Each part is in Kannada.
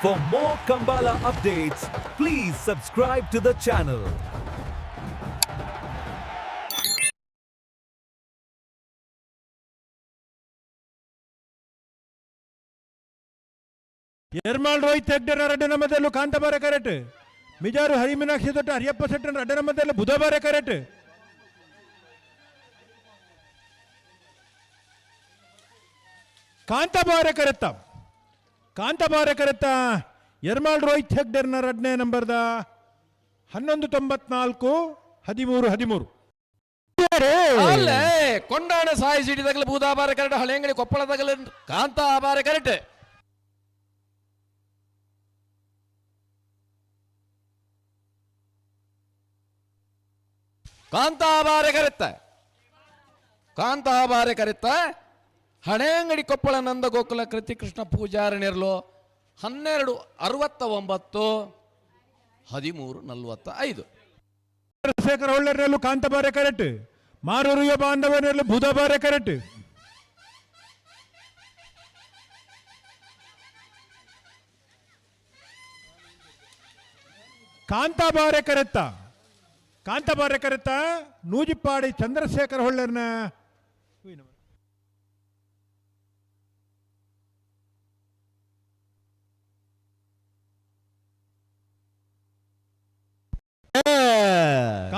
For more Kambala updates, please subscribe to the channel. Ermal Rohit ಹೆಗ್ಡೆರ ಅಡ್ಡನ ಮಧ್ಯಲ್ಲೂ ಕಾಂತಬಾರ ಕರೆಟ್ ಮಿಜಾರು ಹರಿಮೀನಾಕ್ಷಿ ದೊಡ್ಡ ಹರಿಯಪ್ಪ ಶೆಟ್ಟನ ಅಡ್ಡನ ಮಧ್ಯದಲ್ಲಿ ಬುಧವಾರ ಕರೆಟ್ ಕಾಂತಬಾರ ಕರೆತ್ತ ಕಾಂತಬಾರ ಕರೆತ್ತ ಎರ್ಮಾಳ್ ರೋಹಿತ್ ಹೆಗ್ಡೆರ್ನ ನಂಬರ್ ನಂಬರ್ದ ಹನ್ನೊಂದು ತೊಂಬತ್ನಾಲ್ಕು ಹದಿಮೂರು ಹದಿಮೂರು. ಅಲ್ಲೇ ಕೊಂಡಾಣ ಸಾಯಿ ಸಿಡಿದಾಗಲೇ ಬೂದಾಬಾರ ಕರೆಟ್ ಹಳೆಂಗಡಿ ಕೊಪ್ಪಳದಾಗಲೇ ಕಾಂತ ಆಬಾರ ಕರೆಟ್ ಕಾಂತ ಆಬಾರ ಕರೆತ್ತ ಕಾಂತ ಆಬಾರ ಕರೆತ್ತ ಹಣೆಂಗಡಿ ಕೊಪ್ಪಳ ನಂದ ಗೋಕುಲ ಕೃತಿ ಕೃಷ್ಣ ಪೂಜಾರ ನೆರಲು ಹನ್ನೆರಡು ಅರವತ್ತ ಒಂಬತ್ತು ಹದಿಮೂರು ನಲವತ್ತ ಐದು ಚಂದ್ರಶೇಖರ ಹೊಳ್ಳೆರ್ನಲ್ಲೂ ಕಾಂತಬಾರೆ ಕರೆಟ್ ಮಾರೂರು ಯುವ ಬಾಂಧವನಲ್ಲೂ ಕರೆಕ್ಟ್. ಕರೆಟ್ ಕಾಂತಾಬಾರೆ ಕರೆತ್ತ. ಕಾಂತಾಬಾರೆ ಕರೆತ್ತ ನೂಜಿಪ್ಪಾಡಿ ಚಂದ್ರಶೇಖರ ಹೊಳ್ಳೆರ್ನ.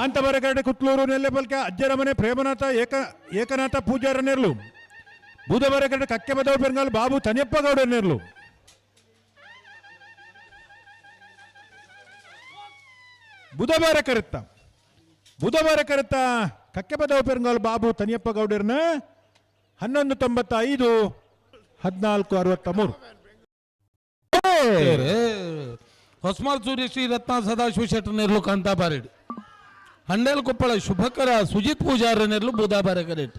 ಕಾಂತಬಾರ ಕರೆಟ್ ಕುತ್ಲೂರು ನೆಲ್ಲೆಪಲ್ಕ ಅಜ್ಜರ ಮನೆ ಪ್ರೇಮನಾಥ ಏಕ, ಏಕನಾಥ ಪೂಜಾರ ನೆರಳು ಬುಧವಾರ ಕರೆಟ್ ಕಕ್ಕೆ ಬದವ ಬೆಂಗಾಲ್ ಬಾಬು ತನಿಯಪ್ಪ ಗೌಡ ನೆರ್ಲು. ಬುಧವಾರ ಕರೆತ್ತ ಬುಧವಾರ ಕರೆತ್ತ ಕಕ್ಕೆಪದವ ಪೆರಂಗಾಲ್ ಬಾಬು ತನಿಯಪ್ಪ ಗೌಡರ್ನ ಹನ್ನೊಂದು ತೊಂಬತ್ತ ಐದು ಹದಿನಾಲ್ಕು ಅರವತ್ತ ಮೂರು ಹೊಸ್ಮಾಲ್ ಸೂರ್ಯ ಶ್ರೀ ರತ್ನ ಸದಾಶಿವ ಶೆಟ್ಟ ನೆರ್ಲು ಕಾಂತಾಬಾರೆಡ್ ಹಂಡೇಲ್ ಕೊಪ್ಪಳ ಶುಭಕರ ಸುಜಿತ್ ಪೂಜಾರ ನೆರ್ಲು ಬುಧಾಬಾರ ಕರೆಟ್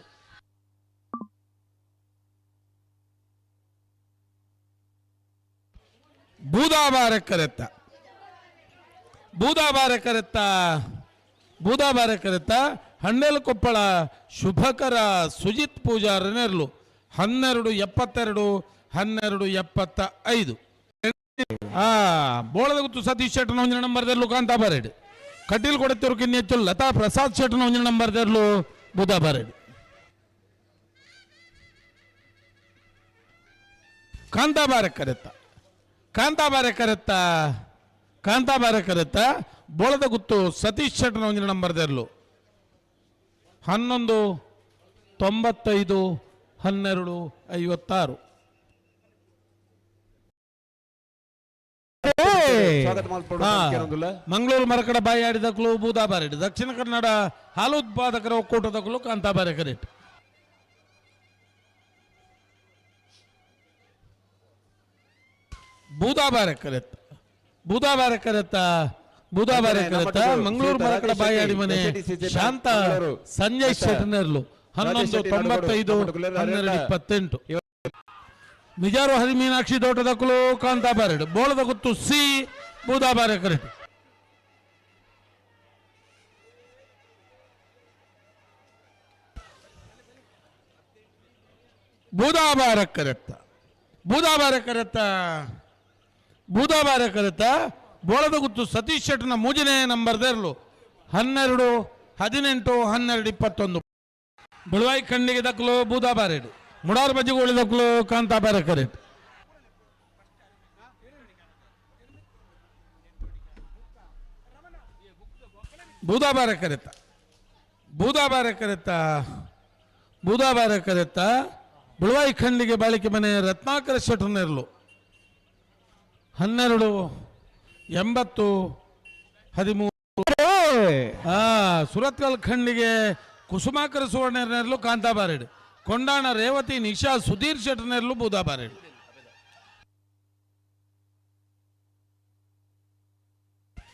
ಬೂದಾಬಾರ ಕರೆತ್ತ ಬೂದಾಬಾರ ಕರೆತ್ತ ಬೂದಾಬಾರ ಕರೆತ್ತ ಹಂಡಲ್ ಕೊಪ್ಪಳ ಶುಭಕರ ಸುಜಿತ್ ಪೂಜಾರ ನೆರ್ಲು ಹನ್ನೆರಡು ಎಪ್ಪತ್ತೆರಡು, ಹನ್ನೆರಡು ಎಪ್ಪತ್ತ ಐದು ಆ, ಬೋಳದ ಗುತ್ತು ಸತೀಶ್ ಶೆಟ್ಟನ ನಂಬರ್ದಲ್ಲಿ ಲುಕಾಂತ ಕಾಂತಾಬಾರೆಡ್ ಕಟೀಲ್ ಕೊಡತಿರು ಹೆಚ್ಚು ಲತಾ ಪ್ರಸಾದ್ ಶೆಟ್ಟನ ಒಂದಿನ ನಂಬರ್ದಲ್ಲೂ ಬುಧಾಬಾರೆಡ್ ಕಾಂತಾಬಾರ ಕರೆತ್ತ ಕಾಂತಾಬಾರ ಕರೆತ್ತ ಕಾಂತಾಬಾರ ಕರೆತ್ತ ಬೋಳದ ಗುತ್ತು ಸತೀಶ್ ಶೆಟ್ಟನ ಒಂದಿನ ನಂಬರ್ದಲ್ಲೂ ಹನ್ನೊಂದು ತೊಂಬತ್ತೈದು ಹನ್ನೆರಡು ಐವತ್ತಾರು. ಮಂಗಳೂರು ಮರಕಡ ಬಾಯಿ ಆಡಿದಕ್ಕಲು ಬೂದಾಬಾರೆಡ್. ದಕ್ಷಿಣ ಕನ್ನಡ ಹಾಲು ಉತ್ಪಾದಕರ ಒಕ್ಕೂಟದಕ್ಕಲು ಕಾಂತಾಬಾರೆ ಕರೆತ. ಬೂದಾಬಾರೆ ಕರೆತ್ತ ಬೂದಾ ಕರೆತ್ತ ಬೂದಾ ಬಾರೆಕರೆತ್ತ ಮಂಗಳೂರು ಮರಕಡ ಬಾಯಿ ಆಡಿ ಮನೆ. ಶಾಂತ ಸಂಜಯ್ ಶೆಟ್ಟನರ್ಲು ಹನ್ನೊಂದು ತೊಂಬತ್ತೈದು ಹನ್ನೆರಡು ಇಪ್ಪತ್ತೆಂಟು. ಮೀನಾಕ್ಷಿ ಕಾಂತಾ ಕಾಂತಾಬಾರೆಡ್ ಬೋಳದ ಗುತ್ತು ಸಿ ಬೂದಾಬಾರೆ ಕರೆಟ್ ಬೂದಾಬಾರ ಕರೆತ್ತ ಬೂದಾಬಾರ ಕರೆತ್ತ ಬೂದಾಬಾರ ಕರೆತ್ತ ಬೋಳದ ಗುತ್ತು ಸತೀಶ್ ಶೆಟ್ನ ಮೂಜನೇ ನಂಬರ್ದರ್ಲು ಹನ್ನೆರಡು, ಹದಿನೆಂಟು, ಹನ್ನೆರಡು, ಇಪ್ಪತ್ತೊಂದು. ಬಳುವಾಯಿ ಕಣ್ಣಿಗೆ ದಕ್ಕಲು ಬೂದಾಬಾರೆಡ್. ಮುಡಾರ್ ಕರೆಡ್ ಬೂದಾ ಕಾಂತಾಬಾರ ಕರೆತ ಬೂದಾಬಾರ ಬೇರೆ ಕರೆತ ಬೂದಾ ಬೇರೆ ಕರೆತ ಬುಳವಾಯಿ ಖಂಡಿಗೆ ಬಾಳಿಕೆ ಮನೆ ರತ್ನಾಕರ ಶೆಟ್ಟರ್ನೆರ್ಲು. ಹನ್ನೆರಡು ಎಂಬತ್ತು ಹದಿಮೂರು. ಸುರತ್ಕಲ್ ಖಂಡಿಗೆ ಕುಸುಮಾಕರ ಕಾಂತಾ ಕಾಂತಾಬಾರೆಡ್ ಕೊಂಡಾಣ, ರೇವತಿ, ನಿಶಾ, ಸುಧೀರ್ ಶೆಟ್ಟರ್ನೆರ್ಲು ಬೂದಾಬಾರೆಡ್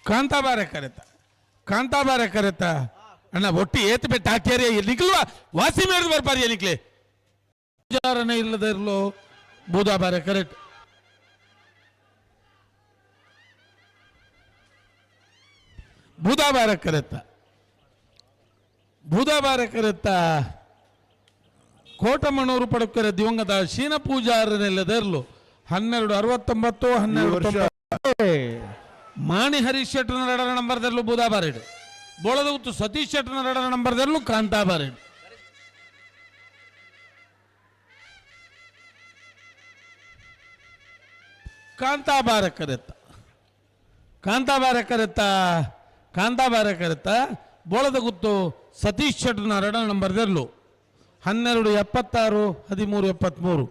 ಕಾಂತಾಬಾರೆ ಕರೆತ ಕಾಂತಾಬಾರೆ ಕರೆತ. ಅಣ್ಣ, ಒಟ್ಟಿ ಏತ್ ಬೆಟ್ಟ ಹಾಕ್ಯಾರಿ ನಿಕ್ಲ್ವಾ ವಾಸಿ ಮೇಡ್ದು ಬರ್ಬಾರಿ ನಿಕ್ಲೆ ವಿಚಾರಣೆ ಇಲ್ಲದೆ ಇರಲು ಬೂದಾಬಾರೆ ಕರೆಕ್ಟ್ ಬೂದಾಬಾರ ಕರೆತ್ತ ಬೂದಾಬಾರ ಕರೆತ್ತ ಕೋಟಮಣ್ಣೂರು ಪಡುಕರೆ ದಿವಂಗತ ಶೀನ ಪೂಜಾರನೆಲ್ಲದರ್ಲು ಹನ್ನೆರಡು ಅರವತ್ತೊಂಬತ್ತು ಹನ್ನೆರಡು. ಮಾಣಿ ಹರೀಶ್ ಶೆಟ್ಟನ ರಡರ ನಂಬರ್ದಲ್ಲೂ ಬೂದಾಬಾರೇಡು ಬೋಳದ ಗುತ್ತು ಸತೀಶ್ ಶೆಟ್ಟನ ರಡರ ನಂಬರ್ದಲ್ಲೂ ಕಾಂತಾಬಾರೇಡು ಕಾಂತಾಬಾರ ಕಾಂತಾಬಾರಕ್ಕರೆತ್ತ ಕಾಂತಾಬಾರಕ್ಕರೆತ್ತ ಕರೆತ್ತ ಕಾಂತಾಬಾರ ಕರೆತ್ತ ಬೋಳದಗುತ್ತು ಸತೀಶ್ ಶೆಟ್ಟನ ರಡರ ನಂಬರ್ದಲ್ಲೂ. ಹನ್ನೆರಡು ಎಪ್ಪತ್ತಾರು ಹದಿಮೂರು ಎಪ್ಪತ್ತ್ಮೂರು